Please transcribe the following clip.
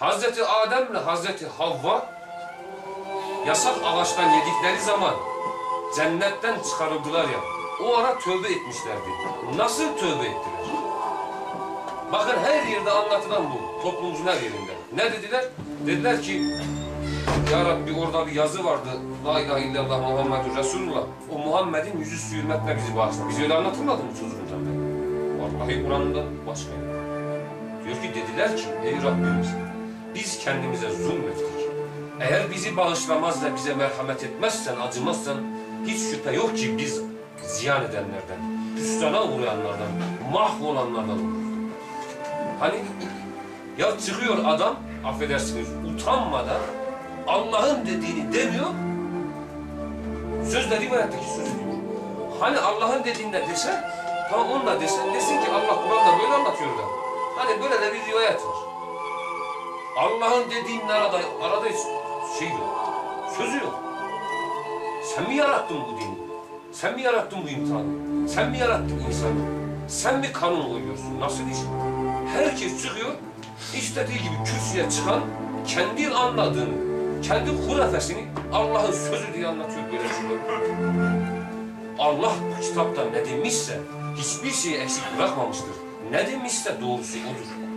Hazreti Adem'le Hazreti Havva yasak ağaçtan yedikleri zaman cennetten çıkarıldılar ya. O ara tövbe etmişlerdi. Nasıl tövbe ettiler? Bakın her yerde anlatılan bu. Toplumumuzun her yerinde. Ne dediler? Dediler ki Ya Rabbi orada bir yazı vardı. La ilahe illallah Muhammedur Resulullah. O Muhammed'in yüzü su hürmetine bizi bağışla. Biz öyle anlatılmadı mı çocuğundan beri? Vallahi Kur'an'da başka yer. Diyor ki dediler ki ey Rabbimiz biz kendimize zulmettik. Eğer bizi bağışlamaz ve bize merhamet etmezsen, acımazsan hiç şüphe yok ki biz ziyan edenlerden, hüsrana uğrayanlardan, mahvolanlardan oluruz. Hani ya çıkıyor adam, affedersiniz utanmadan Allah'ın dediğini demiyor, sözle rivayetteki sözü diyor. Hani Allah'ın dediğinde dese, tamam onu da dese, desin ki Allah Kur'an'da böyle anlatıyor da. Hani böyle de bir rivayet var. Allah'ın dediğinin arada, arada şey yok, sözü yok. Sen mi yarattın bu dini? Sen mi yarattın bu imtihanı? Sen mi yarattın insanı? Sen mi kanun koyuyorsun? Nasıl iş? Herkes çıkıyor, istediği gibi kürsüye çıkan, kendi anladığını, kendi hurafesini Allah'ın sözü diye anlatıyor böyle şeyler. Allah bu kitapta ne demişse hiçbir şeyi eksik bırakmamıştır. Ne demişse doğrusu odur.